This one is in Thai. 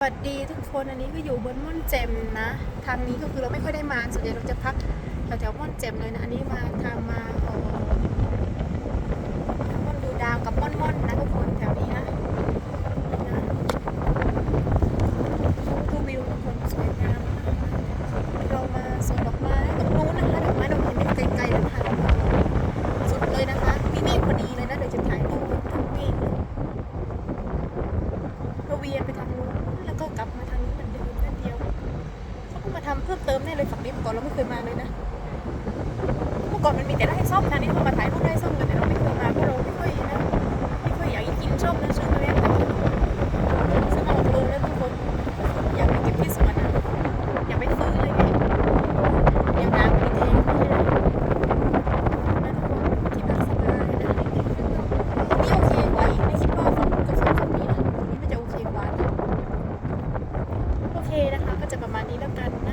สวัสดีทุกคนอันนี้ก็อยู่บนม่อนเจมนะทางนี้ก็คือเราไม่ค่อยได้มาส่วนใหญ่เราจะพักแถวๆม่อนเจมเลยนะอันนี้มาทางมาเอ่อม่อนดูดาวกับม่อนม่อนนะทุกคนแถวนี้นะนะดูวิวทุกคนสวยงามมากเรามาสวนดอกไม้ตรงนู้นนะคะดอกไม้เราเห็นไม่ไกลๆเลยนะคะสุดเลยนะคะมีเมฆพอดีเลยนะเดี๋ยวจะถ่ายรูปทั้งเมฆเลย เราเวียนไปทางนู้นแล้วก็กลับมาทางนี้เหมือนเดิมนั่นเดียวเขาก็ มาทำเพิ่มเติมแน่เลยฝั่งนี้เมื่อก่อนเราไม่เคยมาเลยนะเมื่อก่อนมันมีแต่ไร่ส้มนะนี่เขามาถ่ายรูปไร่ส้มกันแต่เราไม่เคยมาเพราะเราไม่ค่อยนะไม่ค่อยอยากกินส้มนะซื้อมาเลี้ยงแต่ซื้อมาออกโลแล้วทุกคนอยากไปเก็บที่สวนนะอยากไปซื้อเลยไงยังน้ำไม่ได้เทไม่ได้นะทุกคนที่พักสบายนะนี่โอเคกว่าอีกไม่คิดว่าฝั่งนู้นกับฝั่งฝั่งนี้นะฝั่งนี้มันจะโอเคกว่านะโอเคนะคะก็จะประมาณนี้แล้วกัน